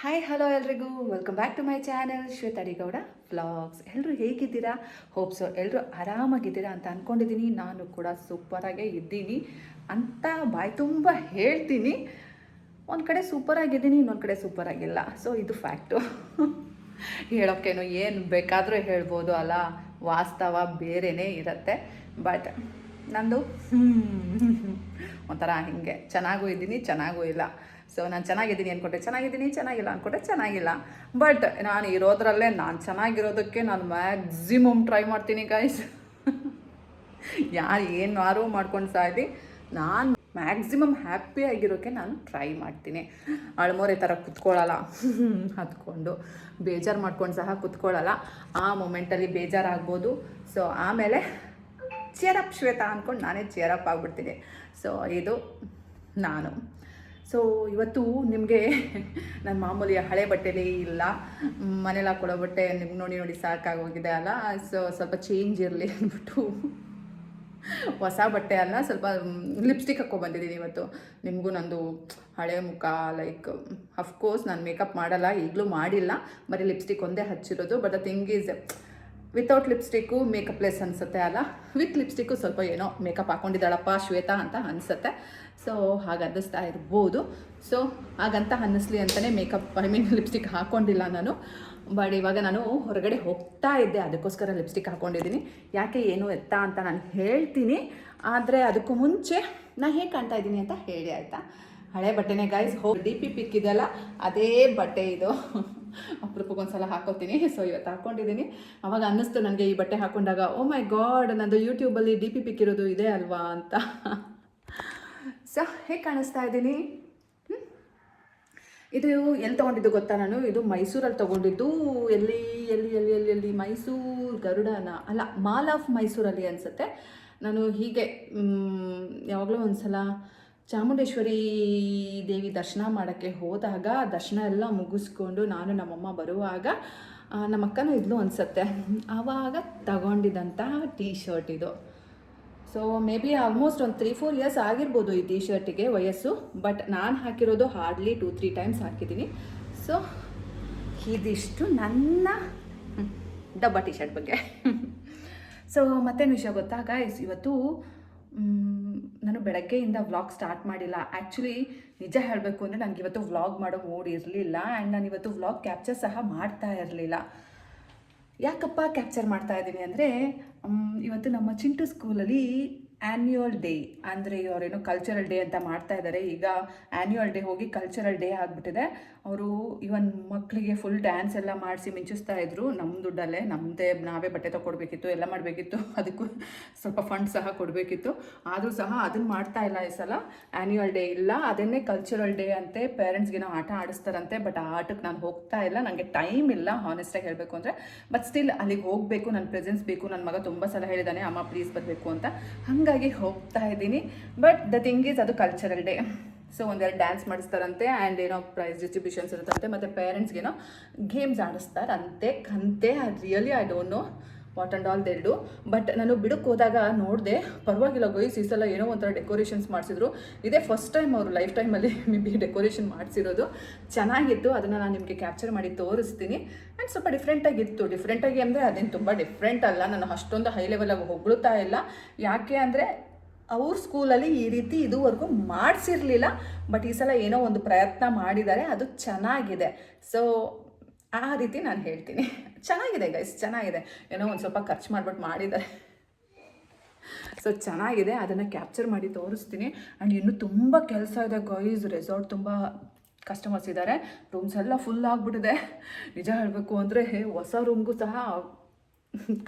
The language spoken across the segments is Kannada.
ಹಾಯ್ ಹಲೋ ಎಲ್ರಿಗೂ. Welcome back to my channel Shwetha D Gowda blogs ಎಲ್ಲರೂ ಹೇಗಿದ್ದೀರಾ? ಹೋಪ್ಸು ಎಲ್ಲರೂ ಆರಾಮಾಗಿದ್ದೀರಾ ಅಂತ ಅಂದ್ಕೊಂಡಿದ್ದೀನಿ ನಾನು ಕೂಡ ಸೂಪರಾಗೇ ಇದ್ದೀನಿ ಅಂತ ಬಾಯಿ ತುಂಬ ಹೇಳ್ತೀನಿ. ಒಂದು ಕಡೆ ಸೂಪರಾಗಿದ್ದೀನಿ ಇನ್ನೊಂದು ಕಡೆ ಸೂಪರಾಗಿಲ್ಲ ಸೊ ಇದು ಫ್ಯಾಕ್ಟು ಹೇಳೋಕ್ಕೇನು ಏನು ಬೇಕಾದರೂ ಹೇಳ್ಬೋದು ಅಲ್ಲ. ವಾಸ್ತವ ಬೇರೆಯೇ ಇರುತ್ತೆ. ಬಟ್ ನಂದು ಒಂಥರ ಹಿಂಗೆ. ಚೆನ್ನಾಗೂ ಇದ್ದೀನಿ, ಚೆನ್ನಾಗೂ ಇಲ್ಲ. ಸೊ ನಾನು ಚೆನ್ನಾಗಿದ್ದೀನಿ ಅಂದ್ಕೊಂಡೆ ಚೆನ್ನಾಗಿದ್ದೀನಿ, ಚೆನ್ನಾಗಿಲ್ಲ ಅಂದ್ಕೊಂಡೆ ಚೆನ್ನಾಗಿಲ್ಲ. ಬಟ್ ನಾನು ಇರೋದ್ರಲ್ಲೇ ನಾನು ಚೆನ್ನಾಗಿರೋದಕ್ಕೆ ನಾನು ಮ್ಯಾಕ್ಸಿಮಮ್ ಟ್ರೈ ಮಾಡ್ತೀನಿ ಗೈಸ್ ಯಾರು ಏನಾರು ಮಾಡ್ಕೊಂಡು ಸಾಯ್ಲಿ, ನಾನು ಮ್ಯಾಕ್ಸಿಮಮ್ ಹ್ಯಾಪಿ ಆಗಿರೋಕ್ಕೆ ನಾನು ಟ್ರೈ ಮಾಡ್ತೀನಿ. ಅಳ್ಮೋರೆ ಥರ ಕುತ್ಕೊಳ್ಳಲ್ಲ ಹತ್ಕೊಂಡು ಬೇಜಾರು ಮಾಡ್ಕೊಂಡು ಸಹ ಕುತ್ಕೊಳ್ಳಲ್ಲ ಆ ಮೂಮೆಂಟಲ್ಲಿ ಬೇಜಾರಾಗ್ಬೋದು ಸೊ ಆಮೇಲೆ ಚೇರಪ್ ಶ್ವೇತಾ ಅಂದ್ಕೊಂಡು ನಾನೇ ಚೇರಪ್ ಆಗಿಬಿಡ್ತೀನಿ. ಸೊ ಇದು ನಾನು. ಸೊ ಇವತ್ತು ನಿಮಗೆ ನನ್ನ ಮಾಮೂಲಿ ಹಳೆ ಬಟ್ಟೆಲಿ ಇಲ್ಲ. ಮನೇಲಿ ಹಾಕೊಳ್ಳೋ ಬಟ್ಟೆ ನಿಮ್ಗೆ ನೋಡಿ ನೋಡಿ ಸಾಕಾಗೋಗಿದೆ ಅಲ್ಲ. ಸೊ ಸ್ವಲ್ಪ ಚೇಂಜ್ ಇರಲಿ ಅಂದ್ಬಿಟ್ಟು ಹೊಸ ಬಟ್ಟೆ ಅಲ್ಲ, ಸ್ವಲ್ಪ ಲಿಪ್ಸ್ಟಿಕ್ ಹಾಕ್ಕೊಬಂದಿದ್ದೀನಿ ಇವತ್ತು. ನಿಮಗೂ ನಂದು ಹಳೆ ಮುಖ ಲೈಕ್ ಅಫ್ಕೋರ್ಸ್ ನಾನು ಮೇಕಪ್ ಮಾಡಲ್ಲ, ಈಗಲೂ ಮಾಡಿಲ್ಲ. ಬರೀ ಲಿಪ್ಸ್ಟಿಕ್ ಒಂದೇ ಹಚ್ಚಿರೋದು. But the thing is without lipstick makeup less ಅನಿಸುತ್ತೆ ಅಲ್ಲ? ವಿತ್ ಲಿಪ್ಸ್ಟಿಕ್ಕು ಸ್ವಲ್ಪ ಏನೋ ಮೇಕಪ್ ಹಾಕೊಂಡಿದ್ದಾಳಪ್ಪ ಶ್ವೇತಾ ಅಂತ ಅನಿಸುತ್ತೆ. ಸೊ ಹಾಗೆ ಅನ್ನಿಸ್ತಾ ಇರ್ಬೋದು. ಸೊ ಹಾಗಂತ ಅನ್ನಿಸ್ಲಿ ಅಂತಲೇ ಮೇಕಪ್ ಐ ಮೀನ್ ಲಿಪ್ಸ್ಟಿಕ್ ಹಾಕ್ಕೊಂಡಿಲ್ಲ ನಾನು. ಬಟ್ ಇವಾಗ ನಾನು ಹೊರಗಡೆ ಹೋಗ್ತಾ ಇದ್ದೆ. ಅದಕ್ಕೋಸ್ಕರ ಲಿಪ್ಸ್ಟಿಕ್ ಹಾಕ್ಕೊಂಡಿದ್ದೀನಿ ಯಾಕೆ ಏನು ಎತ್ತ ಅಂತ ನಾನು ಹೇಳ್ತೀನಿ. ಆದರೆ ಅದಕ್ಕೂ ಮುಂಚೆ ನಾನು ಹೇಗೆ ಕಾಣ್ತಾ ಇದ್ದೀನಿ ಅಂತ ಹೇಳಿ ಆಯಿತಾ? ಹಳೆ ಬಟ್ಟೆನೇ ಗಾಯ್ಸ್ ಹೋಗಿ ಡಿ ಪಿ ಪಿಕ್ ಇದೆಯಲ್ಲ? ಅದೇ ಬಟ್ಟೆ ಇದು. ಅಪರೂಪಕ್ಕೊಂದ್ಸಲ ಹಾಕೋತೀನಿ. ಸೊ ಇವತ್ತು ಹಾಕೊಂಡಿದ್ದೀನಿ. ಅವಾಗ ಅನ್ನಿಸ್ತು ನನಗೆ ಈ ಬಟ್ಟೆ ಹಾಕೊಂಡಾಗ ಓ ಮೈ ಗಾಡ್ ನಂದು ಯೂಟ್ಯೂಬಲ್ಲಿ ಡಿ ಪಿ ಪಿಕ್ ಇರೋದು ಇದೆ ಅಲ್ವಾ? ಅಂತ. ಸೊ ಹೇಗೆ ಕಾಣಿಸ್ತಾ ಇದ್ದೀನಿ? ಇದು ಎಲ್ಲಿ ತೊಗೊಂಡಿದ್ದು ಗೊತ್ತಾ ನಾನು? ಇದು ಮೈಸೂರಲ್ಲಿ ತೊಗೊಂಡಿದ್ದು. ಎಲ್ಲಿ ಎಲ್ಲಿ ಎಲ್ಲಿ ಎಲ್ಲಿ ಎಲ್ಲಿ? ಮೈಸೂರು ಗರುಡನ ಅಲ್ಲ, ಮಾಲ್ ಆಫ್ ಮೈಸೂರಲ್ಲಿ ಅನಿಸುತ್ತೆ. ನಾನು ಹೀಗೆ ಯಾವಾಗಲೂ ಒಂದು ಸಲ ಚಾಮುಂಡೇಶ್ವರಿ ದೇವಿ ದರ್ಶನ ಮಾಡೋಕ್ಕೆ ಹೋದಾಗ ದರ್ಶನ ಎಲ್ಲ ಮುಗಿಸ್ಕೊಂಡು ನಾನು ನಮ್ಮಮ್ಮ ಬರುವಾಗ ನಮ್ಮಕ್ಕನೂ ಇದ್ಲು ಅನಿಸುತ್ತೆ. ಆವಾಗ ತಗೊಂಡಿದ್ದಂಥ ಟೀ ಶರ್ಟ್ ಇದು. ಸೊ ಮೇ ಬಿ ಆಲ್ಮೋಸ್ಟ್ ಒಂದು ತ್ರೀ ಫೋರ್ ಇಯರ್ಸ್ ಆಗಿರ್ಬೋದು ಈ ಟೀ ಶರ್ಟಿಗೆ ವಯಸ್ಸು ಬಟ್ ನಾನು ಹಾಕಿರೋದು ಹಾರ್ಡ್ಲಿ ಟೂ ತ್ರೀ ಟೈಮ್ಸ್ ಹಾಕಿದ್ದೀನಿ. ಸೊ ಇದಿಷ್ಟು ನನ್ನ ಡಬ್ಬ ಟೀ ಶರ್ಟ್ ಬಗ್ಗೆ. ಸೊ ಮತ್ತೇನು ವಿಷಯ ಗೊತ್ತಾ ಗೈಸ್ ಇವತ್ತು ನಾನು ಬೆಳಗ್ಗೆಯಿಂದ ವ್ಲಾಗ್ ಸ್ಟಾರ್ಟ್ ಮಾಡಿಲ್ಲ. ಆ್ಯಕ್ಚುಲಿ ನಿಜ ಹೇಳಬೇಕು ಅಂದರೆ ನನಗೆ ಇವತ್ತು ವ್ಲಾಗ್ ಮಾಡೋ ಮೂಡ್ ಇರಲಿಲ್ಲ ಆ್ಯಂಡ್ ನಾನು ಇವತ್ತು ವ್ಲಾಗ್ ಕ್ಯಾಪ್ಚರ್ ಸಹ ಮಾಡ್ತಾ ಇರಲಿಲ್ಲ. ಯಾಕಪ್ಪ ಕ್ಯಾಪ್ಚರ್ ಮಾಡ್ತಾ ಇದ್ದೀನಿ ಅಂದರೆ ಇವತ್ತು ನಮ್ಮ ಚಿಂಟು ಸ್ಕೂಲಲ್ಲಿ ಆ್ಯನ್ಯುವಲ್ ಡೇ ಅಂದರೆ ಅವರೇನೋ ಕಲ್ಚರಲ್ ಡೇ ಅಂತ ಮಾಡ್ತಾ ಇದ್ದಾರೆ ಈಗ ಆ್ಯನ್ಯುವಲ್ ಡೇ ಹೋಗಿ ಕಲ್ಚರಲ್ ಡೇ ಆಗಿಬಿಟ್ಟಿದೆ. ಅವರು ಇವನ್ ಮಕ್ಕಳಿಗೆ ಫುಲ್ ಡ್ಯಾನ್ಸ್ ಎಲ್ಲ ಮಾಡಿಸಿ ಮಿಂಚಿಸ್ತಾ ಇದ್ರು. ನಮ್ಮ ದುಡ್ಡಲ್ಲೇ ನಮ್ಮದೇ ನಾವೇ ಬಟ್ಟೆ ತಗೊಡ್ಬೇಕಿತ್ತು ಎಲ್ಲ ಮಾಡಬೇಕಿತ್ತು. ಅದಕ್ಕೂ ಸ್ವಲ್ಪ ಫಂಡ್ ಸಹ ಕೊಡಬೇಕಿತ್ತು. ಆದರೂ ಸಹ ಅದನ್ನು ಮಾಡ್ತಾ ಇಲ್ಲ ಈ ಸಲ. ಆ್ಯನ್ಯುವಲ್ ಡೇ ಇಲ್ಲ. ಅದನ್ನೇ ಕಲ್ಚರಲ್ ಡೇ ಅಂತೆ ಪೇರೆಂಟ್ಸ್ಗೆ ನಾವು ಆಟ ಆಡಿಸ್ತಾರಂತೆ. ಬಟ್ ಆ ಆಟಕ್ಕೆ ನಾನು ಹೋಗ್ತಾ ಇಲ್ಲ. ನನಗೆ ಟೈಮ್ ಇಲ್ಲ ಹಾನೆಸ್ಟಾಗಿ ಹೇಳಬೇಕು ಅಂದರೆ. ಬಟ್ ಸ್ಟಿಲ್ ಅಲ್ಲಿಗೆ ಹೋಗಬೇಕು ನನ್ನ ಪ್ರೆಸೆನ್ಸ್ ಬೇಕು ನನ್ನ ಮಗ ತುಂಬ ಸಲ ಹೇಳಿದ್ದಾನೆ ಅಮ್ಮ ಪ್ಲೀಸ್ ಬರಬೇಕು ಅಂತ. ಹಾಗಾಗಿ ಹೋಗ್ತಾ ಇದ್ದೀನಿ. ಬಟ್ ದ ಥಿಂಗ್ ಈಸ್ ಅದು ಕಲ್ಚರಲ್ ಡೇ ಸೊ ಒಂದೆರಡು ಡ್ಯಾನ್ಸ್ ಮಾಡಿಸ್ತಾರಂತೆ ಆ್ಯಂಡ್ ಏನೋ ಪ್ರೈಸ್ ಡಿಸ್ಟ್ರಿಬ್ಯೂಷನ್ಸ್ ಇರುತ್ತಂತೆ. ಮತ್ತು ಪೇರೆಂಟ್ಸ್ಗೇನೋ ಗೇಮ್ಸ್ ಆಡಿಸ್ತಾರಂತೆ ಕಂತೆ I really I don't know what and all ದೆಲ್ಡು but ನಾನು ಬಿಡಕ್ಕೆ ಹೋದಾಗ ನೋಡಿದೆ, ಪರವಾಗಿಲ್ಲ ಗೊಯ್ಸ್ ಈ ಸಲ ಏನೋ ಒಂಥರ ಡೆಕೋರೇಷನ್ಸ್ ಮಾಡಿಸಿದ್ರು. ಇದೇ ಫಸ್ಟ್ ಟೈಮ್ ಅವರು ಲೈಫ್ ಟೈಮಲ್ಲಿ ಮೇ ಬಿ ಡೆಕೋರೇಷನ್ ಮಾಡಿಸಿರೋದು. ಚೆನ್ನಾಗಿತ್ತು. ಅದನ್ನು ನಾನು ನಿಮಗೆ ಕ್ಯಾಪ್ಚರ್ ಮಾಡಿ ತೋರಿಸ್ತೀನಿ. ಆ್ಯಂಡ್ ಸ್ವಲ್ಪ ಡಿಫ್ರೆಂಟಾಗಿತ್ತು ಡಿಫ್ರೆಂಟಾಗಿ ಅಂದರೆ ಅದೇನು ತುಂಬ ಡಿಫ್ರೆಂಟ್ ಅಲ್ಲ. ನಾನು ಅಷ್ಟೊಂದು ಹೈ ಲೆವೆಲಾಗಿ ಹೊಗಳುತ್ತಾ ಇಲ್ಲ. ಯಾಕೆ ಅಂದರೆ ಅವ್ರ ಸ್ಕೂಲಲ್ಲಿ ಈ ರೀತಿ ಇದುವರೆಗೂ ಮಾಡಿಸಿರ್ಲಿಲ್ಲ, ಬಟ್ ಈ ಸಲ ಏನೋ ಒಂದು ಪ್ರಯತ್ನ ಮಾಡಿದ್ದಾರೆ, ಅದು ಚೆನ್ನಾಗಿದೆ. ಸೊ ಆ ರೀತಿ ನಾನು ಹೇಳ್ತೀನಿ. ಚೆನ್ನಾಗಿದೆ ಗೈಸ್ ಚೆನ್ನಾಗಿದೆ. ಏನೋ ಒಂದು ಸ್ವಲ್ಪ ಖರ್ಚು ಮಾಡ್ಬಿಟ್ಟು ಮಾಡಿದ್ದಾರೆ. ಸೊ ಚೆನ್ನಾಗಿದೆ, ಅದನ್ನು ಕ್ಯಾಪ್ಚರ್ ಮಾಡಿ ತೋರಿಸ್ತೀನಿ. ಆ್ಯಂಡ್ ಇನ್ನೂ ತುಂಬ ಕೆಲಸ ಇದೆ ಗೈಸ್ ರೆಸಾರ್ಟ್ ತುಂಬ ಕಸ್ಟಮರ್ಸ್ ಇದ್ದಾರೆ ರೂಮ್ಸ್ ಎಲ್ಲ ಫುಲ್ ಆಗಿಬಿಟ್ಟಿದೆ. ನಿಜ ಹೇಳಬೇಕು ಅಂದರೆ ಹೊಸ ರೂಮ್ಗೂ ಸಹ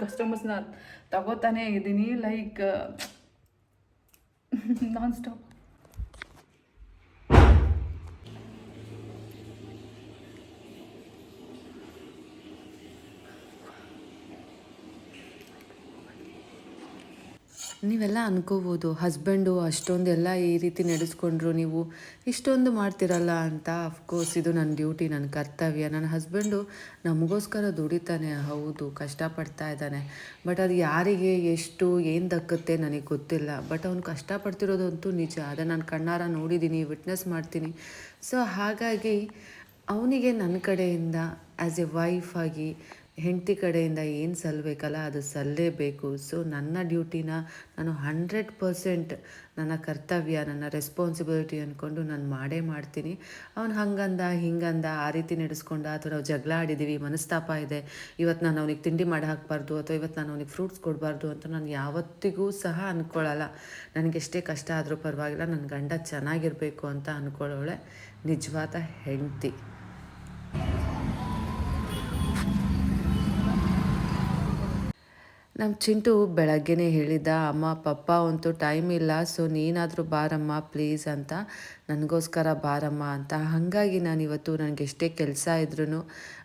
ಕಸ್ಟಮರ್ಸ್ನ ತಗೋತಾನೇ ಇದ್ದೀನಿ. ಲೈಕ್ ನಾನ್ ನೀವೆಲ್ಲ ಅನ್ಕೋಬೋದು ಹಸ್ಬೆಂಡು ಅಷ್ಟೊಂದೆಲ್ಲ ಈ ರೀತಿ ನಡೆಸ್ಕೊಂಡ್ರು ನೀವು ಇಷ್ಟೊಂದು ಮಾಡ್ತಿರಲ್ಲ ಅಂತ. ಅಫ್ಕೋರ್ಸ್ ಇದು ನನ್ನ ಡ್ಯೂಟಿ ನನ್ನ ಕರ್ತವ್ಯ. ನನ್ನ ಹಸ್ಬೆಂಡು ನಮಗೋಸ್ಕರ ದುಡಿತಾನೆ, ಹೌದು, ಕಷ್ಟಪಡ್ತಾ ಇದ್ದಾನೆ. ಬಟ್ ಅದು ಯಾರಿಗೆ ಎಷ್ಟು, ಏನು ದಕ್ಕುತ್ತೆ ನನಗೆ ಗೊತ್ತಿಲ್ಲ. ಬಟ್ ಅವ್ನು ಕಷ್ಟಪಡ್ತಿರೋದಂತೂ ನಿಜ. ಅದನ್ನು ನಾನು ಕಣ್ಣಾರ ನೋಡಿದ್ದೀನಿ ವಿಟ್ನೆಸ್ ಮಾಡ್ತೀನಿ. ಸೊ ಹಾಗಾಗಿ ಅವನಿಗೆ ನನ್ನ ಕಡೆಯಿಂದ ಆ್ಯಸ್ ಎ ವೈಫ್ ಆಗಿ ಹೆಂಡತಿ ಕಡೆಯಿಂದ ಏನು ಸಲ್ಲಬೇಕಲ್ಲ ಅದು ಸಲ್ಲಲೇಬೇಕು ಸೊ ನನ್ನ ಡ್ಯೂಟಿನ ನಾನು ಹಂಡ್ರೆಡ್ ಪರ್ಸೆಂಟ್ ನನ್ನ ಕರ್ತವ್ಯ, ನನ್ನ ರೆಸ್ಪಾನ್ಸಿಬಿಲಿಟಿ ಅಂದ್ಕೊಂಡು ನಾನು ಮಾಡೇ ಮಾಡ್ತೀನಿ. ಅವ್ನು ಹಂಗಂದ, ಹಿಂಗಂದ, ಆ ರೀತಿ ನಡೆಸ್ಕೊಂಡ ಅಥವಾ ನಾವು ಜಗಳ ಆಡಿದ್ದೀವಿ ಮನಸ್ತಾಪ ಇದೆ. ಇವತ್ತು ನಾನು ಅವನಿಗೆ ತಿಂಡಿ ಮಾಡಿ ಹಾಕಬಾರ್ದು ಅಥವಾ ಇವತ್ತು ನಾನು ಅವನಿಗೆ ಫ್ರೂಟ್ಸ್ ಕೊಡಬಾರ್ದು ಅಂತ ನಾನು ಯಾವತ್ತಿಗೂ ಸಹ ಅಂದ್ಕೊಳ್ಳಲ್ಲ ನನಗೆ ಎಷ್ಟೇ ಕಷ್ಟ ಆದರೂ ಪರವಾಗಿಲ್ಲ ನನ್ನ ಗಂಡ ಚೆನ್ನಾಗಿರಬೇಕು ಅಂತ ಅಂದ್ಕೊಳ್ಳೋಳೆ ನಿಜವಾದ ಹೆಂಡತಿ. ನಮ್ಮ ಚಿಂಟು ಬೆಳಗ್ಗೆನೇ ಹೇಳಿದ್ದ ಅಮ್ಮ, ಪಪ್ಪ ಅಂತೂ ಟೈಮ್ ಇಲ್ಲ ಸೊ ನೀನಾದರೂ ಬಾರಮ್ಮ ಪ್ಲೀಸ್ ಅಂತ. ನನಗೋಸ್ಕರ ಬಾರಮ್ಮ ಅಂತ. ಹಾಗಾಗಿ ನಾನು ಇವತ್ತು ನನಗೆ ಎಷ್ಟೇ ಕೆಲಸ ಇದ್ರೂ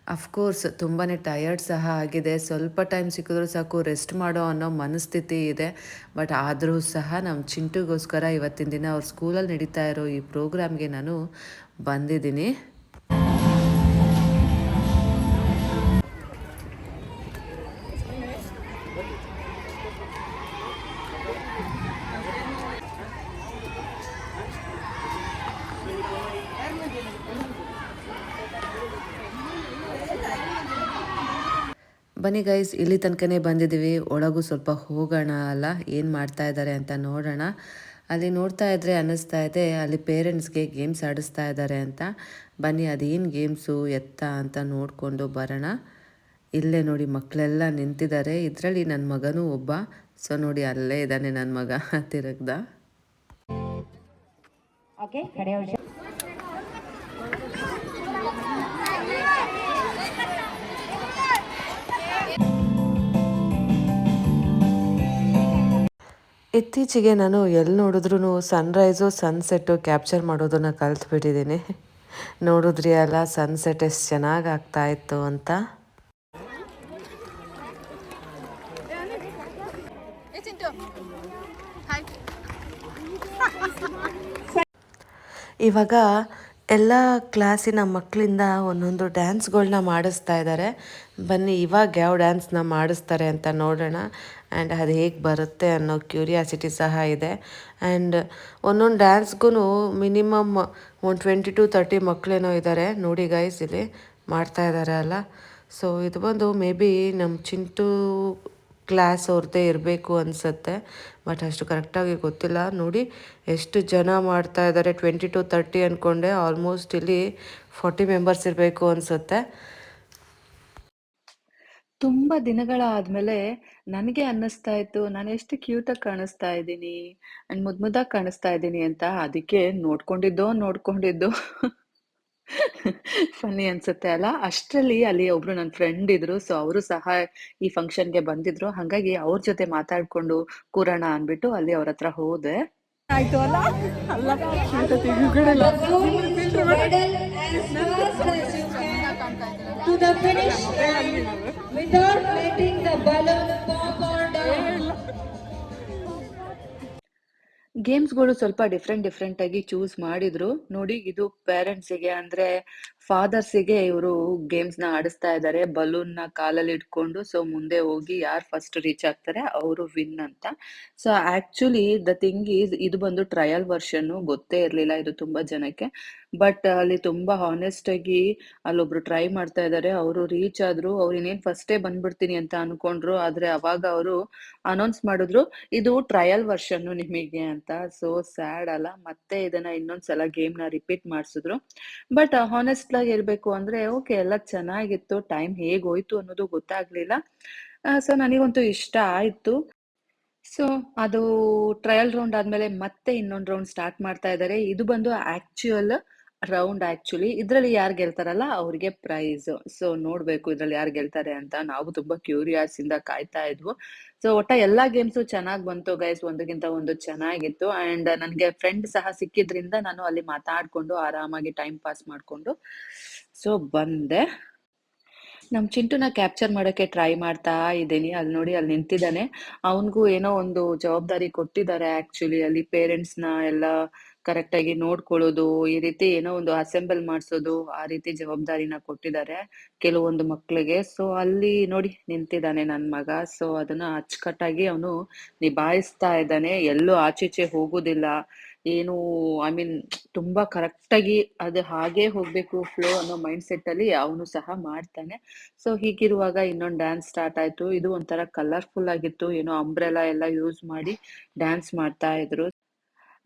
ಅಫ್ಕೋರ್ಸ್ ತುಂಬಾ ಟಯರ್ಡ್ ಸಹ ಆಗಿದೆ. ಸ್ವಲ್ಪ ಟೈಮ್ ಸಿಕ್ಕಿದ್ರೂ ಸಾಕು ರೆಸ್ಟ್ ಮಾಡೋ ಅನ್ನೋ ಮನಸ್ಥಿತಿ ಇದೆ. ಬಟ್ ಆದರೂ ಸಹ ನಮ್ಮ ಚಿಂಟುಗೋಸ್ಕರ ಇವತ್ತಿನ ದಿನ ಅವ್ರ ಸ್ಕೂಲಲ್ಲಿ ನಡೀತಾ ಇರೋ ಈ ಪ್ರೋಗ್ರಾಮ್ಗೆ ನಾನು ಬಂದಿದ್ದೀನಿ. ಬನ್ನಿ ಗೈಸ್ ಇಲ್ಲಿ ತನಕನೇ ಬಂದಿದ್ದೀವಿ. ಒಳಗೂ ಸ್ವಲ್ಪ ಹೋಗೋಣ ಅಲ್ಲ, ಏನು ಮಾಡ್ತಾ ಇದ್ದಾರೆ ಅಂತ ನೋಡೋಣ. ಅಲ್ಲಿ ನೋಡ್ತಾ ಇದ್ರೆ ಅನ್ನಿಸ್ತಾ ಇದೆ, ಅಲ್ಲಿ ಪೇರೆಂಟ್ಸ್ಗೆ ಗೇಮ್ಸ್ ಆಡಿಸ್ತಾ ಇದ್ದಾರೆ ಅಂತ. ಬನ್ನಿ, ಅದೇನು ಗೇಮ್ಸು ಎತ್ತ ಅಂತ ನೋಡಿಕೊಂಡು ಬರೋಣ. ಇಲ್ಲೇ ನೋಡಿ ಮಕ್ಕಳೆಲ್ಲ ನಿಂತಿದ್ದಾರೆ. ಇದರಲ್ಲಿ ನನ್ನ ಮಗನೂ ಒಬ್ಬ. ಸೊ ನೋಡಿ, ಅಲ್ಲೇ ಇದ್ದಾನೆ ನನ್ನ ಮಗ, ತಿರುಗ್ದ. ಇತ್ತೀಚೆಗೆ ನಾನು ಎಲ್ಲಿ ನೋಡಿದ್ರೂ ಸನ್ರೈಸು ಸನ್ಸೆಟ್ಟು ಕ್ಯಾಪ್ಚರ್ ಮಾಡೋದನ್ನು ಕಲ್ತ್ಬಿಟ್ಟಿದ್ದೀನಿ. ನೋಡಿದ್ರಿ ಅಲ್ಲ ಸನ್ಸೆಟ್ ಎಷ್ಟು ಚೆನ್ನಾಗಿ ಆಗ್ತಾ ಇತ್ತು ಅಂತ. ಇವಾಗ ಎಲ್ಲ ಕ್ಲಾಸಿನ ಮಕ್ಕಳಿಂದ ಒಂದೊಂದು ಡ್ಯಾನ್ಸ್ಗಳನ್ನ ಮಾಡಿಸ್ತಾ ಇದ್ದಾರೆ ಬನ್ನಿ, ಇವಾಗ ಯಾವ ಡ್ಯಾನ್ಸ್ನ ಮಾಡಿಸ್ತಾರೆ ಅಂತ ನೋಡೋಣ. ಆ್ಯಂಡ್ ಅದು ಹೇಗೆ ಬರುತ್ತೆ ಅನ್ನೋ ಕ್ಯೂರಿಯಾಸಿಟಿ ಸಹ ಇದೆ. ಆ್ಯಂಡ್ ಒಂದೊಂದು ಡ್ಯಾನ್ಸ್ಗೂ ಮಿನಿಮಮ್ ಒಂದು ಟ್ವೆಂಟಿ ಟು ತರ್ಟಿ ಮಕ್ಕಳೇನೋ ಇದ್ದಾರೆ ನೋಡಿ ಗೈಸ್ ಇಲ್ಲಿ ಮಾಡ್ತಾ ಇದ್ದಾರೆ ಅಲ್ಲ. ಸೊ ಇದು ಬಂದು ಮೇ ಬಿ ನಮ್ಮ ಚಿಂಟು ಕ್ಲಾಸ್ ಅವ್ರದ್ದೇ ಇರಬೇಕು ಅನಿಸುತ್ತೆ. ಬಟ್ ಅಷ್ಟು ಕರೆಕ್ಟಾಗಿ ಗೊತ್ತಿಲ್ಲ. ನೋಡಿ ಎಷ್ಟು ಜನ ಮಾಡ್ತಾ ಇದ್ದಾರೆ ಟ್ವೆಂಟಿ ಟು ತರ್ಟಿ ಅಂದ್ಕೊಂಡೆ ಆಲ್ಮೋಸ್ಟ್ ಇಲ್ಲಿ ಫಾರ್ಟಿ ಮೆಂಬರ್ಸ್ ಇರಬೇಕು ಅನಿಸುತ್ತೆ. ತುಂಬ ದಿನಗಳಾದ್ಮೇಲೆ ನನಗೆ ಅನ್ನಿಸ್ತಾ ಇತ್ತು ನಾನು ಎಷ್ಟು ಕ್ಯೂಟಾಗಿ ಕಾಣಿಸ್ತಾ ಇದ್ದೀನಿ ಅಂಡ್ ಮುದ್ ಮುದ್ದಾಗಿ ಕಾಣಿಸ್ತಾ ಇದ್ದೀನಿ ಅಂತ ಅದಕ್ಕೆ ನೋಡ್ಕೊಂಡಿದ್ದೋ ನೋಡ್ಕೊಂಡಿದ್ದು ಫನ್ನಿ ಅನ್ಸುತ್ತೆ ಅಲ್ಲ ಅಷ್ಟರಲ್ಲಿ ಅಲ್ಲಿ ಒಬ್ರು ನನ್ನ ಫ್ರೆಂಡ್ ಇದ್ರು ಸೊ ಅವರು ಸಹ ಈ ಫಂಕ್ಷನ್ಗೆ ಬಂದಿದ್ರು ಹಾಗಾಗಿ ಅವ್ರ ಜೊತೆ ಮಾತಾಡ್ಕೊಂಡು ಕೂರೋಣ ಅಂದ್ಬಿಟ್ಟು ಅಲ್ಲಿ ಅವ್ರ ಹತ್ರ ಹೋದೆ ಆಯ್ತು ಅಲ್ಲ ಅಲ್ಲ to the finish without letting the balloon pop or down. ಗೇಮ್ಸ್ಗಳು ಸ್ವಲ್ಪ ಡಿಫ್ರೆಂಟ್ ಡಿಫ್ರೆಂಟ್ ಆಗಿ ಚೂಸ್ ಮಾಡಿದ್ರು ನೋಡಿ ಇದು ಪೇರೆಂಟ್ಸಿಗೆ ಅಂದ್ರೆ ಫಾದರ್ಸಿಗೆ ಇವರು ಗೇಮ್ಸ್ನ ಆಡಿಸ್ತಾ ಇದ್ದಾರೆ ಬಲೂನ್ನ ಕಾಲಲ್ಲಿ ಇಟ್ಕೊಂಡು ಸೊ ಮುಂದೆ ಹೋಗಿ ಯಾರು ಫಸ್ಟ್ ರೀಚ್ ಆಗ್ತಾರೆ, ಅವರು ವಿನ್ ಅಂತ. So actually the thing is ಇದು ಬಂದು ಟ್ರಯಲ್ ವರ್ಷನ್ ಗೊತ್ತೇ ಇರಲಿಲ್ಲ ಇದು ತುಂಬಾ ಜನಕ್ಕೆ. ಬಟ್ ಅಲ್ಲಿ ತುಂಬಾ ಹಾನೆಸ್ಟ್ ಆಗಿ ಅಲ್ಲೊಬ್ರು ಟ್ರೈ ಮಾಡ್ತಾ ಇದ್ದಾರೆ ಅವರು ರೀಚ್ ಆದ್ರು, ಅವ್ರು ಇನ್ನೇನ್ ಫಸ್ಟೇ ಬಂದ್ಬಿಡ್ತೀನಿ ಅಂತ ಅನ್ಕೊಂಡ್ರು, ಆದ್ರೆ ಅವಾಗ ಅವರು ಅನೌನ್ಸ್ ಮಾಡಿದ್ರು, ಇದು ಟ್ರಯಲ್ ವರ್ಷನ್ ನಿಮಗೆ ಅಂತ. ಸೊ ಸ್ಯಾಡ್ ಅಲ್ಲ, ಮತ್ತೆ ಇದನ್ನ ಇನ್ನೊಂದ್ಸಲ ಗೇಮ್ನ ರಿಪೀಟ್ ಮಾಡಿಸಿದ್ರು. ಬಟ್ ಹಾನೆಸ್ಟ್ ಆಗಿ ಹೇಳ್ಬೇಕು ಅಂದ್ರೆ, ಓಕೆ, ಎಲ್ಲ ಚೆನ್ನಾಗಿತ್ತು, ಟೈಮ್ ಹೇಗ್ ಹೋಯ್ತು ಅನ್ನೋದು ಗೊತ್ತಾಗ್ಲಿಲ್ಲ. ಸೊ ನನಗಂತೂ ಇಷ್ಟ ಆಯ್ತು. ಸೊ, ಅದು ಟ್ರಯಲ್ ರೌಂಡ್ ಆದ್ಮೇಲೆ ಮತ್ತೆ ಇನ್ನೊಂದು ರೌಂಡ್ ಸ್ಟಾರ್ಟ್ ಮಾಡ್ತಾ ಇದ್ದಾರೆ. ಇದು ಬಂದು ಆಕ್ಚುಯಲ್ ರೌಂಡ್ ಆಕ್ಚುಲಿ ಇದ್ರಲ್ಲಿ ಯಾರು ಗೆಲ್ತಾರಲ್ಲ ಅವ್ರಿಗೆ ಪ್ರೈಸ್ ಸೊ ನೋಡ್ಬೇಕು ಇದ್ರಲ್ಲಿ ಯಾರು ಗೆಲ್ತಾರೆ ಅಂತ. ನಾವು ತುಂಬಾ ಕ್ಯೂರಿಯಾಸ್ ಇಂದ ಕಾಯ್ತಾ ಇದ್ವು. ಸೊ ಒಟ್ಟ ಎಲ್ಲಾ ಗೇಮ್ಸು ಚೆನ್ನಾಗಿ ಬಂತು ಗೈಸ್ ಒಂದಕ್ಕಿಂತ ಒಂದು ಚೆನ್ನಾಗಿತ್ತು. ಅಂಡ್ ನನಗೆ ಫ್ರೆಂಡ್ ಸಹ ಸಿಕ್ಕಿದ್ರಿಂದ ನಾನು ಅಲ್ಲಿ ಮಾತಾಡ್ಕೊಂಡು ಆರಾಮಾಗಿ ಟೈಮ್ ಪಾಸ್ ಮಾಡ್ಕೊಂಡು ಸೊ ಬಂದೆ. ನಮ್ ಚಿಂಟುನ ಕ್ಯಾಪ್ಚರ್ ಮಾಡೋಕೆ ಟ್ರೈ ಮಾಡ್ತಾ ಇದ್ದೀನಿ. ಅಲ್ಲಿ ನೋಡಿ, ಅಲ್ಲಿ ನಿಂತಿದ್ದಾನೆ. ಅವನಿಗೂ ಏನೋ ಒಂದು ಜವಾಬ್ದಾರಿ ಕೊಟ್ಟಿದ್ದಾರೆ ಆಕ್ಚುಲಿ ಅಲ್ಲಿ ಪೇರೆಂಟ್ಸ್ನ ಎಲ್ಲ ಕರೆಕ್ಟ್ ಆಗಿ ನೋಡ್ಕೊಳ್ಳೋದು, ಈ ರೀತಿ ಏನೋ ಒಂದು ಅಸೆಂಬಲ್ ಮಾಡಿಸೋದು, ಆ ರೀತಿ ಜವಾಬ್ದಾರಿನ ಕೊಟ್ಟಿದ್ದಾರೆ ಕೆಲವೊಂದು ಮಕ್ಳಿಗೆ. ಸೊ ಅಲ್ಲಿ ನೋಡಿ, ನಿಂತಿದ್ದಾನೆ ನನ್ನ ಮಗ. ಸೊ ಅದನ್ನ ಅಚ್ಚುಕಟ್ಟಾಗಿ ಅವನು ನಿಭಾಯಿಸ್ತಾ ಇದ್ದಾನೆ. ಎಲ್ಲೂ ಆಚೀಚೆ ಹೋಗುದಿಲ್ಲ. ಏನು ಐ ಮೀನ್ ತುಂಬ ಕರೆಕ್ಟಾಗಿ ಅದು ಹಾಗೆ ಹೋಗ್ಬೇಕು ಫ್ಲೋ ಅನ್ನೋ ಮೈಂಡ್ ಸೆಟ್ ಅಲ್ಲಿ ಅವನು ಸಹ ಮಾಡ್ತಾನೆ. ಸೊ ಹೀಗಿರುವಾಗ ಇನ್ನೊಂದು ಡ್ಯಾನ್ಸ್ ಸ್ಟಾರ್ಟ್ ಆಯ್ತು. ಇದು ಒಂಥರ ಕಲರ್ಫುಲ್ ಆಗಿತ್ತು. ಏನೋ ಅಂಬ್ರೆಲಾ ಎಲ್ಲ ಯೂಸ್ ಮಾಡಿ ಡ್ಯಾನ್ಸ್ ಮಾಡ್ತಾ ಇದ್ರು.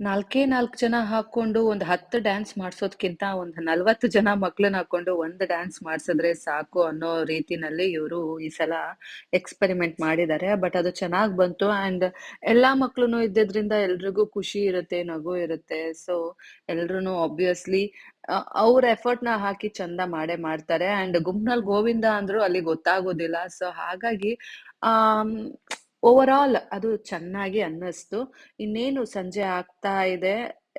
ನಾಲ್ಕೇ ನಾಲ್ಕು ಜನ ಹಾಕೊಂಡು ಒಂದು ಹತ್ತು ಡ್ಯಾನ್ಸ್ ಮಾಡಿಸೋದ್ಕಿಂತ ಒಂದು ನಲ್ವತ್ತು ಜನ ಮಕ್ಳನ್ನ ಹಾಕೊಂಡು ಒಂದು ಡ್ಯಾನ್ಸ್ ಮಾಡಿಸಿದ್ರೆ ಸಾಕು ಅನ್ನೋ ರೀತಿನಲ್ಲಿ ಇವರು ಈ ಸಲ ಎಕ್ಸ್ಪೆರಿಮೆಂಟ್ ಮಾಡಿದ್ದಾರೆ. ಬಟ್ ಅದು ಚೆನ್ನಾಗಿ ಬಂತು ಆ್ಯಂಡ್ ಎಲ್ಲ ಮಕ್ಳು ಇದ್ದಿದ್ರಿಂದ ಎಲ್ರಿಗೂ ಖುಷಿ ಇರುತ್ತೆ, ನಗು ಇರುತ್ತೆ. ಸೊ ಎಲ್ರೂ ಆಬ್ವಿಯಸ್ಲಿ ಅವ್ರ ಎಫರ್ಟ್ನ ಹಾಕಿ ಚಂದ ಮಾಡೇ ಮಾಡ್ತಾರೆ. ಆ್ಯಂಡ್ ಗುಂಪ್ನಲ್ಲಿ ಗೋವಿಂದ ಅಂದ್ರು ಅಲ್ಲಿ ಗೊತ್ತಾಗೋದಿಲ್ಲ. ಸೊ ಹಾಗಾಗಿ ಓವರ್ ಆಲ್ ಅದು ಚೆನ್ನಾಗಿ ಅನ್ನಿಸ್ತು. ಇನ್ನೇನು ಸಂಜೆ ಆಗ್ತಾ ಇದೆ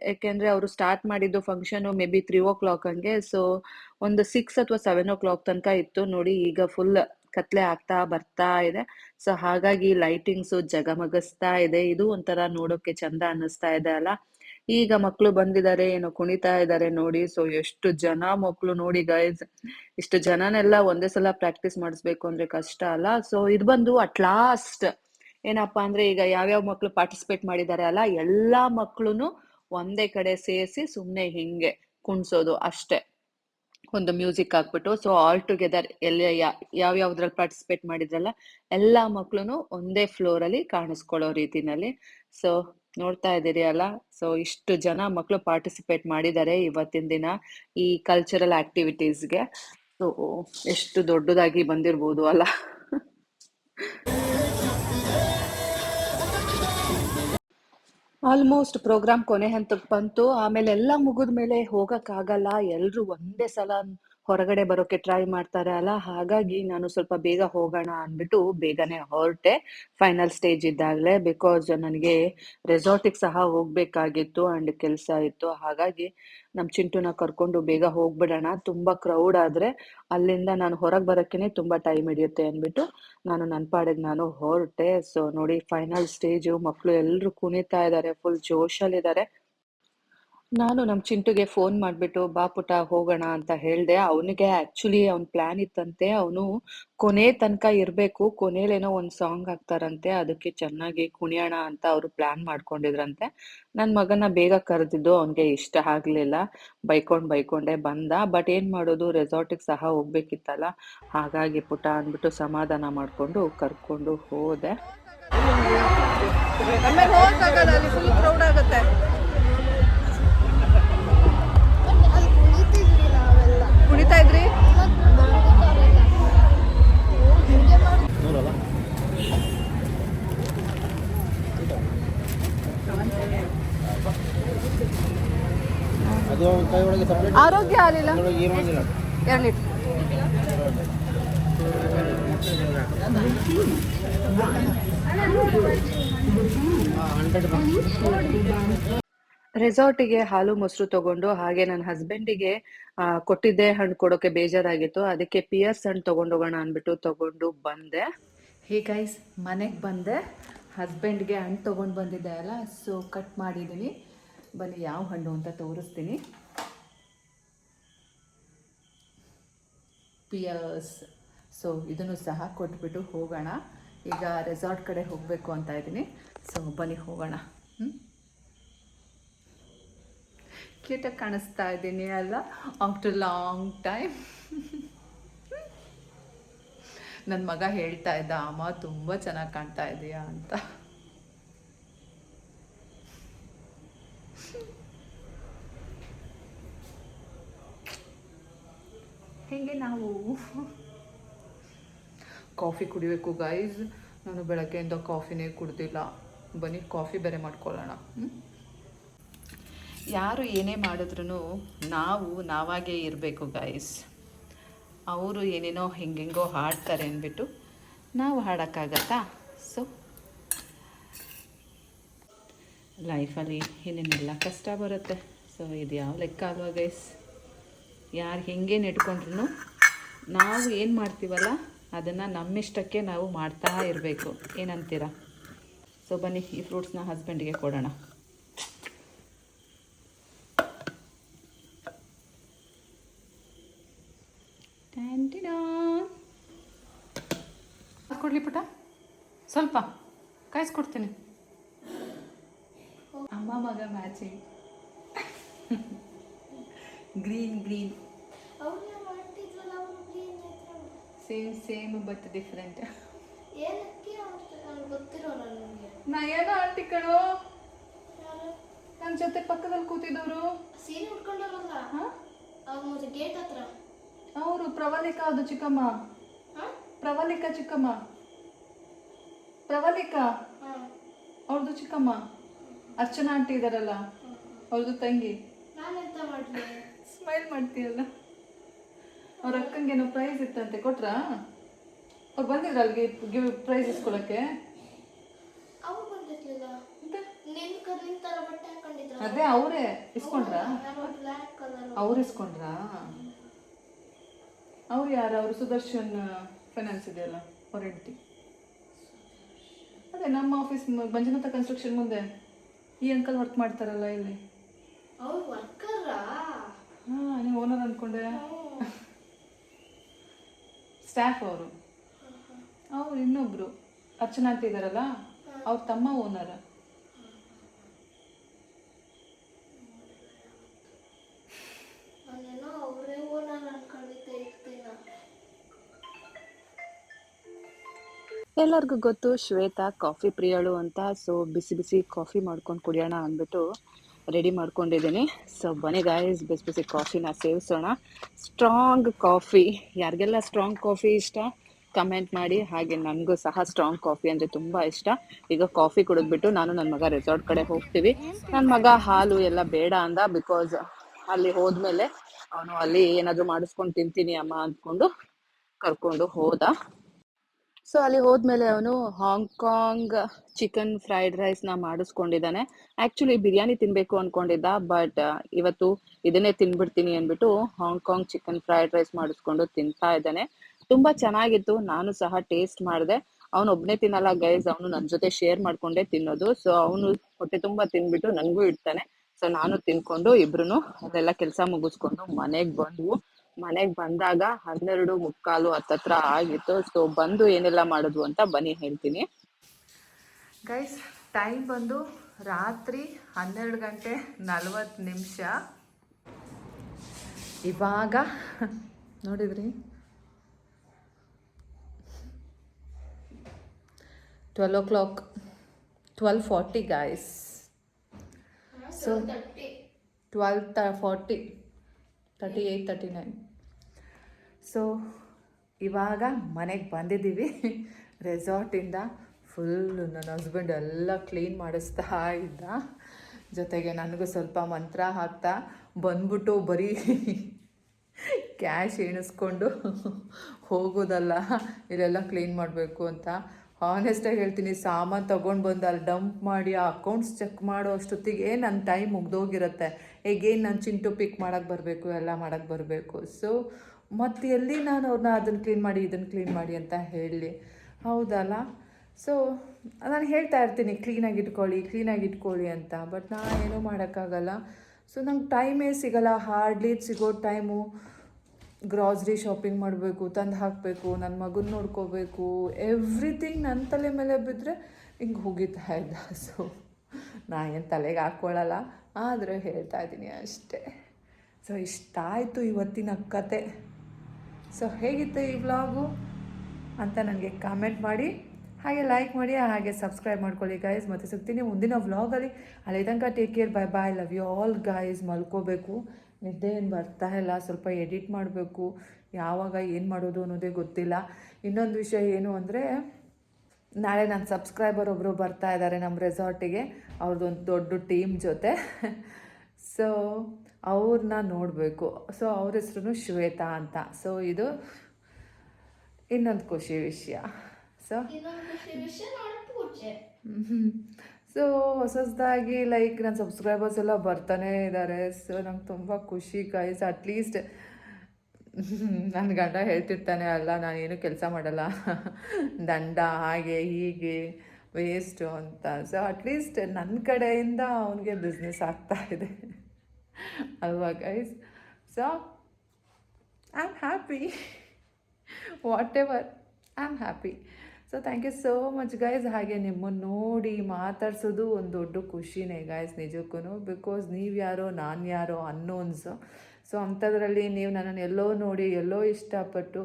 ಯಾಕೆಂದ್ರೆ ಅವರು ಸ್ಟಾರ್ಟ್ ಮಾಡಿದ್ದು function may be three o'clock ಹಂಗೆ ಸೊ ಒಂದು ಸಿಕ್ಸ್ ಅಥವಾ ಸೆವೆನ್ ಓ ಕ್ಲಾಕ್ ತನಕ ಇತ್ತು. ನೋಡಿ ಈಗ ಫುಲ್ ಕತ್ಲೆ ಆಗ್ತಾ ಬರ್ತಾ ಇದೆ. ಸೊ ಹಾಗಾಗಿ ಲೈಟಿಂಗ್ಸು ಜಗಮಗಿಸ್ತಾ ಇದೆ. ಇದು ಒಂಥರ ನೋಡೋಕೆ ಚಂದ ಅನ್ನಿಸ್ತಾ ಇದೆ ಅಲ್ಲ. ಈಗ ಮಕ್ಕಳು ಬಂದಿದ್ದಾರೆ, ಏನೋ ಕುಣಿತಾ ಇದ್ದಾರೆ ನೋಡಿ. ಸೊ ಎಷ್ಟು ಜನ ಮಕ್ಕಳು ನೋಡಿ ಗೈಸ್ ಇಷ್ಟು ಜನನೆಲ್ಲ ಒಂದೇ ಸಲ ಪ್ರಾಕ್ಟೀಸ್ ಮಾಡಿಸ್ಬೇಕು ಅಂದ್ರೆ ಕಷ್ಟ ಅಲ್ಲ. ಸೊ ಇದು ಬಂದು ಅಟ್ ಲಾಸ್ಟ್ ಏನಪ್ಪಾ ಅಂದ್ರೆ ಈಗ ಯಾವ್ಯಾವ ಮಕ್ಕಳು ಪಾರ್ಟಿಸಿಪೇಟ್ ಮಾಡಿದ್ದಾರೆ ಅಲ್ಲ, ಎಲ್ಲಾ ಮಕ್ಕಳು ಒಂದೇ ಕಡೆ ಸೇರಿಸಿ ಸುಮ್ಮನೆ ಹಿಂಗೆ ಕುಣ್ಸೋದು ಅಷ್ಟೇ. ಒಂದು ಮ್ಯೂಸಿಕ್ ಹಾಕ್ಬಿಟ್ಟು ಸೊ ಆಲ್ ಟುಗೆದರ್ ಎಲ್ಲ ಯಾವ್ಯಾವ್ದ್ರಲ್ಲಿ ಪಾರ್ಟಿಸಿಪೇಟ್ ಮಾಡಿದ್ರಲ್ಲ, ಎಲ್ಲಾ ಮಕ್ಳು ಒಂದೇ ಫ್ಲೋರ್ ಅಲ್ಲಿ ಕಾಣಿಸ್ಕೊಳ್ಳೋ ರೀತಿನಲ್ಲಿ. ಸೊ ನೋಡ್ತಾ ಇದ್ದೀರಿ ಅಲ್ಲ ಸೊ ಇಷ್ಟು ಜನ ಮಕ್ಕಳು ಪಾರ್ಟಿಸಿಪೇಟ್ ಮಾಡಿದ್ದಾರೆ ಇವತ್ತಿನ ದಿನ ಈ ಕಲ್ಚರಲ್ ಆಕ್ಟಿವಿಟೀಸ್ಗೆ ಸೊ ಎಷ್ಟು ದೊಡ್ಡದಾಗಿ ಬಂದಿರ್ಬೋದು ಅಲ್ಲ. ಆಲ್ಮೋಸ್ಟ್ ಪ್ರೋಗ್ರಾಮ್ ಕೊನೆ ಹಂತಕ್ಕೆ ಬಂತು. ಆಮೇಲೆ ಎಲ್ಲ ಮುಗಿದ ಮೇಲೆ ಹೋಗಕ್ಕಾಗಲ್ಲ. ಎಲ್ರು ಒಂದೇ ಸಲ ಹೊರಗಡೆ ಬರೋಕೆ ಟ್ರೈ ಮಾಡ್ತಾರೆ ಅಲ್ಲ, ಹಾಗಾಗಿ ನಾನು ಸ್ವಲ್ಪ ಬೇಗ ಹೋಗೋಣ ಅಂದ್ಬಿಟ್ಟು ಬೇಗನೆ ಹೊರಟೆ. ಫೈನಲ್ ಸ್ಟೇಜ್ ಇದ್ದಾಗಲೇ ಬಿಕಾಸ್ ನನಗೆ ರೆಸಾರ್ಟಿಗೆ ಸಹ ಹೋಗ್ಬೇಕಾಗಿತ್ತು ಅಂಡ್ ಕೆಲಸ ಇತ್ತು. ಹಾಗಾಗಿ ನಮ್ಮ ಚಿಂಟುನ ಕರ್ಕೊಂಡು ಬೇಗ ಹೋಗ್ಬಿಡೋಣ. ತುಂಬಾ ಕ್ರೌಡ್ ಆದ್ರೆ ಅಲ್ಲಿಂದ ನಾನು ಹೊರಗೆ ಬರೋಕ್ಕೇನೆ ತುಂಬಾ ಟೈಮ್ ಹಿಡಿಯುತ್ತೆ ಅಂದ್ಬಿಟ್ಟು ನಾನು ನನ್ನ ಪಾಡಿಗೆ ನಾನು ಹೊರಟೆ. ಸೊ ನೋಡಿ ಫೈನಲ್ ಸ್ಟೇಜು ಮಕ್ಕಳು ಎಲ್ಲರೂ ಕುಣಿತಾ ಇದ್ದಾರೆ ಫುಲ್ ಜೋಶಲ್ಲಿದ್ದಾರೆ ನಾನು ನಮ್ಮ ಚಿಂಟುಗೆ ಫೋನ್ ಮಾಡಿಬಿಟ್ಟು, ಬಾ ಪುಟ ಹೋಗೋಣ ಅಂತ ಹೇಳ್ದೆ. ಅವನಿಗೆ ಆ್ಯಕ್ಚುಲಿ ಅವ್ನ್ ಪ್ಲಾನ್ ಇತ್ತಂತೆ. ಅವನು ಕೊನೆ ತನಕ ಇರಬೇಕು. ಕೊನೆಲೇನೋ ಒಂದು ಸಾಂಗ್ ಹಾಕ್ತಾರಂತೆ. ಅದಕ್ಕೆ ಚೆನ್ನಾಗಿ ಕುಣಿಯೋಣ ಅಂತ ಅವರು ಪ್ಲಾನ್ ಮಾಡ್ಕೊಂಡಿದ್ರಂತೆ. ನನ್ನ ಮಗನ ಬೇಗ ಕರೆದಿದ್ದು ಅವನಿಗೆ ಇಷ್ಟ ಆಗಲಿಲ್ಲ. ಬೈಕೊಂಡ್ ಬೈಕೊಂಡೆ ಬಂದ. ಬಟ್ ಏನು ಮಾಡೋದು? ರೆಸಾರ್ಟಿಗೆ ಸಹ ಹೋಗ್ಬೇಕಿತ್ತಲ್ಲ. ಹಾಗಾಗಿ ಪುಟ ಅಂದ್ಬಿಟ್ಟು ಸಮಾಧಾನ ಮಾಡ್ಕೊಂಡು ಕರ್ಕೊಂಡು ಹೋದೆ. ಆಗುತ್ತೆ. ಒಳಗೆ ಇದ್ರಿ? ಆರೋಗ್ಯ ಇರೋದಿಲ್ಲ ಎರಡು ಲೀಟ್ರ್. ಹಂಡ್ರೆಡ್ ರೆಸಾರ್ಟಿಗೆ ಹಾಲು, ಮೊಸರು ತಗೊಂಡು ಹಾಗೆ ನನ್ನ ಹಸ್ಬೆಂಡಿಗೆ ಕೊಟ್ಟಿದ್ದೆ ಹಣ್ಣು ಕೊಡೋಕೆ ಬೇಜಾರಾಗಿತ್ತು. ಅದಕ್ಕೆ ಪಿಯರ್ಸ್ ಹಣ್ಣು ತಗೊಂಡೋಗೋಣ ಅಂದ್ಬಿಟ್ಟು ತಗೊಂಡು ಬಂದೆ. ಹೇ ಗೈಸ್ ಮನೆಗೆ ಬಂದೆ. ಹಸ್ಬೆಂಡ್ಗೆ ಹಣ್ಣು ತೊಗೊಂಡು ಬಂದಿದ್ದೆ ಅಲ್ಲ ಸೊ ಕಟ್ ಮಾಡಿದ್ದೀನಿ ಬನ್ನಿ, ಯಾವ ಹಣ್ಣು ಅಂತ ತೋರಿಸ್ತೀನಿ. ಪಿಯರ್ಸ್ ಸೊ ಇದನ್ನು ಸಹ ಕೊಟ್ಬಿಟ್ಟು ಹೋಗೋಣ. ಈಗ ರೆಸಾರ್ಟ್ ಕಡೆ ಹೋಗಬೇಕು ಅಂತ ಇದ್ದೀನಿ. ಸೊ ಬನ್ನಿ, ಹೋಗೋಣ. ಹ್ಞೂ ಕ್ಯೂಟಾಗಿ ಕಾಣಿಸ್ತಾ ಇದ್ದೀನಿ, ಅಲ್ಲ? ಆಫ್ಟರ್ ಲಾಂಗ್ ಟೈಮ್ ನನ್ನ ಮಗ ಹೇಳ್ತಾ ಇದ್ದ, ಅಮ್ಮ, ತುಂಬ ಚೆನ್ನಾಗಿ ಕಾಣ್ತಾ ಇದೆಯಾ? ಅಂತ. ಹೇಗೆ ನಾವು? ಕಾಫಿ ಕುಡಿಬೇಕು ಗೈಸ್ ನಾನು ಬೆಳಗ್ಗೆಯಿಂದ ಕಾಫಿನೇ ಕುಡ್ದಿಲ್ಲ. ಬನ್ನಿ, ಕಾಫಿ ಬೇರೆ ಮಾಡ್ಕೊಳ್ಳೋಣ? ಯಾರು ಏನೇ ಮಾಡಿದ್ರು ನಾವು ನಾವಾಗೇ ಇರಬೇಕು ಗಾಯ್ಸ್ ಅವರು ಏನೇನೋ ಹೆಂಗೆಂಗೋ ಹಾಡ್ತಾರೆ ಅಂದ್ಬಿಟ್ಟು ನಾವು ಹಾಡೋಕ್ಕಾಗತ್ತಾ? ಸೊ ಲೈಫಲ್ಲಿ ಏನೇನೆಲ್ಲ ಕಷ್ಟ ಬರುತ್ತೆ. ಸೊ ಇದು ಯಾವ ಲೆಕ್ಕ ಅಲ್ವಾ ಗೈಸ್ ಯಾರು ಹೆಂಗೆ ನೆಟ್ಕೊಂಡ್ರು ನಾವು ಏನು ಮಾಡ್ತೀವಲ್ಲ, ಅದನ್ನು ನಮ್ಮಿಷ್ಟಕ್ಕೆ ನಾವು ಮಾಡ್ತಾ ಇರಬೇಕು. ಏನಂತೀರಾ? ಸೊ ಬನ್ನಿ, ಈ ಫ್ರೂಟ್ಸ್ನ ಹಸ್ಬೆಂಡಿಗೆ ಕೊಡೋಣ. ಕೊಡಲಿ ಪುಟ. ಸ್ವಲ್ಪ ಕಾಯಿಸ್ಕೊಡ್ತೀನಿ. ಅಮ್ಮ ಮಗ matching green green. Same same but different. ನಾ ಏನೋ ಆಂಟಿ ಕಣೋ. ನನ್ನ ಜೊತೆ ಪಕ್ಕದಲ್ಲಿ ಕೂತಿದ್ದವರು. ಸೀರೆ ಉಟ್ಕೊಂಡವ್ರಲ್ಲ ಹಾಂ? ಅವ್ರ ಮತ್ತೆ ಗೇಟ್ ಹತ್ರ? ಅವರು ಪ್ರವಲಿಕಾ ಅದು ಚಿಕ್ಕಮ್ಮ. ಪ್ರವಲಿಕಾ ಚಿಕ್ಕಮ್ಮ. ಪ್ರವಲಿಕಾ. ಅವ್ರದ್ದು ಚಿಕ್ಕಮ್ಮ. ಅರ್ಚನಾ ಆಂಟಿ ಇದಾರಲ್ಲ ಅವ್ರದ್ದು ತಂಗಿ. ಸ್ಮೈಲ್ ಮಾಡ್ತೀಯಲ್ಲ. ಅವ್ರ ಅಕ್ಕಂಗೇನೋ ಪ್ರೈಸ್ ಇತ್ತಂತೆ ಕೊಟ್ರಾ? ಅವ್ರು ಬಂದಿದ್ರ ಅಲ್ಲಿಗೆ ಗಿವ್ ಪ್ರೈಸ್ ಇಸ್ಕೊಳಕ್ಕೆ? ಅದೇ ಅವರೇ ಇಸ್ಕೊಂಡ್ರ? ಅವ್ರು ಇಸ್ಕೊಂಡ್ರಾ? ಅವ್ರು ಯಾರು? ಅವರು ಸುದರ್ಶನ್ ಫೈನಾನ್ಸ್ ಇದೆಯಲ್ಲ ಅವ್ರ ಹೆಂಡತಿ ಅದೇ ನಮ್ಮ ಆಫೀಸ್ ಮಂಜುನಾಥ ಕನ್ಸ್ಟ್ರಕ್ಷನ್ ಮುಂದೆ ಈ ಅಂಕಲ್ ವರ್ಕ್ ಮಾಡ್ತಾರಲ್ಲ ಇಲ್ಲಿ. ಹಾಂ ನೀವು ಓನರ್ ಅಂದ್ಕೊಂಡೆ ಸ್ಟಾಫ್ ಅವರು. ಅವ್ರು ಇನ್ನೊಬ್ರು. ಅರ್ಚನಾ ಅಂತ ಇದಾರಲ್ಲ ಅವ್ರ ತಮ್ಮ ಓನರ್ ಎಲ್ಲರಿಗೂ ಗೊತ್ತು ಶ್ವೇತಾ ಕಾಫಿ ಪ್ರಿಯಳು ಅಂತ. ಸೊ ಬಿಸಿ ಬಿಸಿ ಕಾಫಿ ಮಾಡ್ಕೊಂಡು ಕುಡಿಯೋಣ ಅಂದ್ಬಿಟ್ಟು ರೆಡಿ ಮಾಡ್ಕೊಂಡಿದ್ದೀನಿ. ಸೊ ಬನ್ನಿ ಗಾಯಸ್ ಬಿಸಿ ಬಿಸಿ ಕಾಫಿನ ಸೇವಿಸೋಣ. ಸ್ಟ್ರಾಂಗ್ ಕಾಫಿ ಯಾರಿಗೆಲ್ಲ ಸ್ಟ್ರಾಂಗ್ ಕಾಫಿ ಇಷ್ಟ ಕಮೆಂಟ್ ಮಾಡಿ. ಹಾಗೆ ನನಗೂ ಸಹ ಸ್ಟ್ರಾಂಗ್ ಕಾಫಿ ಅಂದರೆ ತುಂಬ ಇಷ್ಟ. ಈಗ ಕಾಫಿ ಕುಡಿದ್ಬಿಟ್ಟು ನಾನು ನನ್ನ ಮಗ ರೆಸಾರ್ಟ್ ಕಡೆ ಹೋಗ್ತೀವಿ. ನನ್ನ ಮಗ ಹಾಲು ಎಲ್ಲ ಬೇಡ ಅಂದ ಬಿಕಾಸ್ ಅಲ್ಲಿ ಹೋದ್ಮೇಲೆ ಅವನು ಅಲ್ಲಿ ಏನಾದರೂ ಮಾಡಿಸ್ಕೊಂಡು ತಿಂತೀನಿ ಅಮ್ಮ ಅಂದ್ಕೊಂಡು ಕರ್ಕೊಂಡು ಹೋದ. ಸೊ ಅಲ್ಲಿ ಹೋದ್ಮೇಲೆ ಅವನು ಹಾಂಗ್ಕಾಂಗ್ ಚಿಕನ್ ಫ್ರೈಡ್ ರೈಸ್ನ ಮಾಡಿಸ್ಕೊಂಡಿದ್ದಾನೆ. ಆಕ್ಚುಲಿ ಬಿರಿಯಾನಿ ತಿನ್ಬೇಕು ಅನ್ಕೊಂಡಿದ್ದ, ಬಟ್ ಇವತ್ತು ಇದನ್ನೇ ತಿನ್ಬಿಡ್ತೀನಿ ಅಂದ್ಬಿಟ್ಟು ಹಾಂಗ್ಕಾಂಗ್ ಚಿಕನ್ ಫ್ರೈಡ್ ರೈಸ್ ಮಾಡಿಸ್ಕೊಂಡು ತಿಂತಾ ಇದ್ದಾನೆ. ತುಂಬಾ ಚೆನ್ನಾಗಿತ್ತು, ನಾನು ಸಹ ಟೇಸ್ಟ್ ಮಾಡಿದೆ. ಅವನು ಒಬ್ಬನೇ ತಿನ್ನಲ್ಲ ಗೈಸ್, ಅವನು ನನ್ನ ಜೊತೆ ಶೇರ್ ಮಾಡ್ಕೊಂಡೇ ತಿನ್ನೋದು. ಸೊ ಅವನು ಹೊಟ್ಟೆ ತುಂಬಾ ತಿನ್ಬಿಟ್ಟು ನನಗೂ ಇಡ್ತಾನೆ. ಸೊ ನಾನು ತಿನ್ಕೊಂಡು ಇಬ್ರು ಅದೆಲ್ಲ ಕೆಲಸ ಮುಗಿಸ್ಕೊಂಡು ಮನೆಗೆ ಬಂದ್ವು. ಮನೆಗೆ ಬಂದಾಗ ಹನ್ನೆರಡು ಮುಕ್ಕಾಲು ಹತ್ತತ್ರ ಆಗಿತ್ತು. ಸೊ ಬಂದು ಏನೆಲ್ಲ ಮಾಡಿದ್ವು ಅಂತ ಬನ್ನಿ ಹೇಳ್ತೀನಿ. ಗೈಸ್ ಟೈಮ್ ಬಂದು ರಾತ್ರಿ ಹನ್ನೆರಡು ಗಂಟೆ ನಲ್ವತ್ತು ನಿಮಿಷ. ಇವಾಗ, ನೋಡಿದ್ರಿ? Twelve o'clock twelve forty guys so twelve to forty thirty eight thirty nine so ಇವಾಗ ಮನೆಗೆ ಬಂದಿದ್ದೀವಿ. ರೆಸಾರ್ಟಿಂದ ಫುಲ್ಲು ನನ್ನ ಹಸ್ಬೆಂಡ್ ಎಲ್ಲ ಕ್ಲೀನ್ ಮಾಡಿಸ್ತಾ ಇದ್ದ. ಜೊತೆಗೆ ನನಗೂ ಸ್ವಲ್ಪ ಮಂತ್ರ ಹಾಕ್ತಾ ಬಂದ್ಬಿಟ್ಟು ಬರೀ ಕ್ಯಾಶ್ ಎಣಿಸ್ಕೊಂಡು ಹೋಗೋದಲ್ಲ, ಇಲ್ಲೆಲ್ಲ ಕ್ಲೀನ್ ಮಾಡಬೇಕು ಅಂತ. ಹಾನೆಸ್ಟಾಗಿ ಹೇಳ್ತೀನಿ, ಸಾಮಾನು ತೊಗೊಂಡು ಬಂದು ಅಲ್ಲಿ ಡಂಪ್ ಮಾಡಿ ಆ ಅಕೌಂಟ್ಸ್ ಚೆಕ್ ಮಾಡೋ ಅಷ್ಟೊತ್ತಿಗೆ ನನ್ನ ಟೈಮ್ ಮುಗ್ದೋಗಿರುತ್ತೆ. ಈಗೇನು ನಾನು ಚಿಂಟು ಪಿಕ್ ಮಾಡೋಕ್ಕೆ ಬರಬೇಕು, ಎಲ್ಲ ಮಾಡೋಕ್ಕೆ ಬರಬೇಕು. ಸೊ ಮತ್ತು ಎಲ್ಲಿ ನಾನು ಅವ್ರನ್ನ ಅದನ್ನು ಕ್ಲೀನ್ ಮಾಡಿ, ಇದನ್ನು ಕ್ಲೀನ್ ಮಾಡಿ ಅಂತ ಹೇಳಲಿ ಹೌದಲ್ಲ? ಸೊ ನಾನು ಹೇಳ್ತಾ ಇರ್ತೀನಿ ಕ್ಲೀನಾಗಿ ಇಟ್ಕೊಳ್ಳಿ ಕ್ಲೀನಾಗಿ ಇಟ್ಕೊಳ್ಳಿ ಅಂತ. ಬಟ್ ನಾ ಏನೂ ಮಾಡೋಕ್ಕಾಗಲ್ಲ. ಸೊ ನಂಗೆ ಟೈಮೇ ಸಿಗಲ್ಲ. ಹಾರ್ಡ್ಲಿ ಸಿಗೋ ಟೈಮು ಗ್ರಾಸರಿ ಶಾಪಿಂಗ್ ಮಾಡಬೇಕು, ತಂದು ಹಾಕಬೇಕು ನನ್ನ ಮಗನ ನೋಡ್ಕೋಬೇಕು. ಎವ್ರಿಥಿಂಗ್ ನನ್ನ ತಲೆ ಮೇಲೆ ಬಿದ್ದರೆ ಹಿಂಗೆ ಹೋಗಿತಾ ಇದ್ದ. ಸೊ ನಾ ಏನು ತಲೆಗೆ ಹಾಕ್ಕೊಳ್ಳಲ್ಲ ಆದರೆ ಹೇಳ್ತಾ ಇದ್ದೀನಿ ಅಷ್ಟೇ. ಸೊ ಇಷ್ಟ ಆಯಿತು ಇವತ್ತಿನ ಕತೆ. ಸೊ ಹೇಗಿತ್ತು ಈ ವ್ಲಾಗು ಅಂತ ನನಗೆ ಕಾಮೆಂಟ್ ಮಾಡಿ, ಹಾಗೆ ಲೈಕ್ ಮಾಡಿ, ಹಾಗೆ ಸಬ್ಸ್ಕ್ರೈಬ್ ಮಾಡ್ಕೊಳ್ಳಿ ಗಾಯ್ಸ್ ಮತ್ತೆ ಸಿಗ್ತೀನಿ ಮುಂದಿನ ವ್ಲಾಗಲ್ಲಿ ಅಲ್ಲಿ. ತನಕ take care bye bye love you all guys ಮಲ್ಕೋಬೇಕು. ನಿದ್ದೆ ಏನು ಬರ್ತಾ ಇಲ್ಲ, ಸ್ವಲ್ಪ ಎಡಿಟ್ ಮಾಡಬೇಕು. ಯಾವಾಗ ಏನು ಮಾಡೋದು ಅನ್ನೋದೇ ಗೊತ್ತಿಲ್ಲ. ಇನ್ನೊಂದು ವಿಷಯ ಏನು ಅಂದರೆ, ನಾಳೆ ನನ್ನ ಸಬ್ಸ್ಕ್ರೈಬರ್ ಒಬ್ಬರು ಬರ್ತಾ ಇದ್ದಾರೆ ನಮ್ಮ ರೆಸಾರ್ಟಿಗೆ ಅವ್ರದ್ದೊಂದು ದೊಡ್ಡ ಟೀಮ್ ಜೊತೆ. ಸೊ ಅವ್ರನ್ನ ನೋಡಬೇಕು. ಸೊ ಅವ್ರ ಹೆಸ್ರು ಶ್ವೇತಾ ಅಂತ. ಸೊ ಇದು ಇನ್ನೊಂದು ಖುಷಿ ವಿಷಯ. ಸೊ ಸೊ ಹೊಸ ಹೊಸದಾಗಿ ಲೈಕ್ ನನ್ನ ಸಬ್ಸ್ಕ್ರೈಬರ್ಸ್ ಎಲ್ಲ ಬರ್ತಾನೆ ಇದ್ದಾರೆ ಸೊ ನಂಗೆ ತುಂಬ ಖುಷಿ ಗೈಸ್ ಅಟ್ಲೀಸ್ಟ್ ನನ್ನ ಗಂಡ ಹೇಳ್ತಿರ್ತಾನೆ ಅಲ್ಲ ನಾನೇನು ಕೆಲಸ ಮಾಡಲ್ಲ. ದಂಡ ಹಾಗೆ ಹೀಗೆ ವೇಸ್ಟು ಅಂತ. ಸೊ ಅಟ್ಲೀಸ್ಟ್ ನನ್ನ ಕಡೆಯಿಂದ ಅವನಿಗೆ ಬಿಸ್ನೆಸ್ ಆಗ್ತಾ ಇದೆ. ಅಲ್ವಾ guys so I am happy whatever I am happy so thank you so much guys ಹಾಗೆ ನಿಮ್ಮನ್ನು ನೋಡಿ ಮಾತಾಡ್ಸೋದು ಒಂದು ದೊಡ್ಡ ಖುಷಿನೇ ಗೈಸ್ ನಿಜಕ್ಕೂ ಬಿಕಾಸ್ ನೀವು ಯಾರೋ, ನಾನು ಯಾರೋ ಅನ್ನೋನ್ಸು ಸೊ ಅಂಥದ್ರಲ್ಲಿ ನೀವು ನನ್ನನ್ನು ಎಲ್ಲೋ ನೋಡಿ, ಎಲ್ಲೋ ಇಷ್ಟಪಟ್ಟು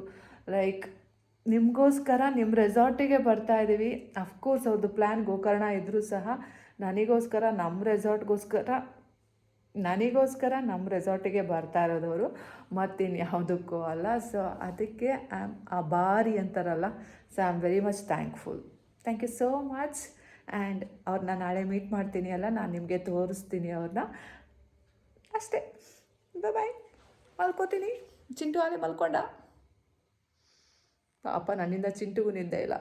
ಲೈಕ್ ನಿಮಗೋಸ್ಕರ ನಿಮ್ಮ ರೆಸಾರ್ಟಿಗೆ ಬರ್ತಾ ಇದ್ದೀವಿ ಅಫ್ಕೋರ್ಸ್ ಅವ್ರದ್ದು ಪ್ಲ್ಯಾನ್ ಗೋಕರ್ಣ ಇದ್ದರೂ ಸಹ ನನಗೋಸ್ಕರ ನಮ್ಮ ರೆಸಾರ್ಟ್ಗೋಸ್ಕರ ನನಗೋಸ್ಕರ ನಮ್ಮ ರೆಸಾರ್ಟಿಗೆ ಬರ್ತಾ ಇರೋದವರು ಮತ್ತಿನ್ನು ಯಾವುದಕ್ಕೂ ಅಲ್ಲ. ಸೊ ಅದಕ್ಕೆ ಐ ಆಮ್ ಅಬಾರಿ ಅಂತಾರಲ್ಲ so I am very much thankful thank you so much and ಅವ್ರನ್ನ ನಾಳೆ ಮೀಟ್ ಮಾಡ್ತೀನಿ ಅಲ್ಲ, ನಾನು ನಿಮಗೆ ತೋರಿಸ್ತೀನಿ ಅವ್ರನ್ನ ಅಷ್ಟೇ. ಬಾಯ್ ಮಲ್ಕೋತೀನಿ. ಚಿಂಟು ಆಗಲೇ ಮಲ್ಕೊಂಡ? ಪಾಪ ನನ್ನಿಂದ ಚಿಂಟುಗೂ ನಿದ್ದೆ ಇಲ್ಲ.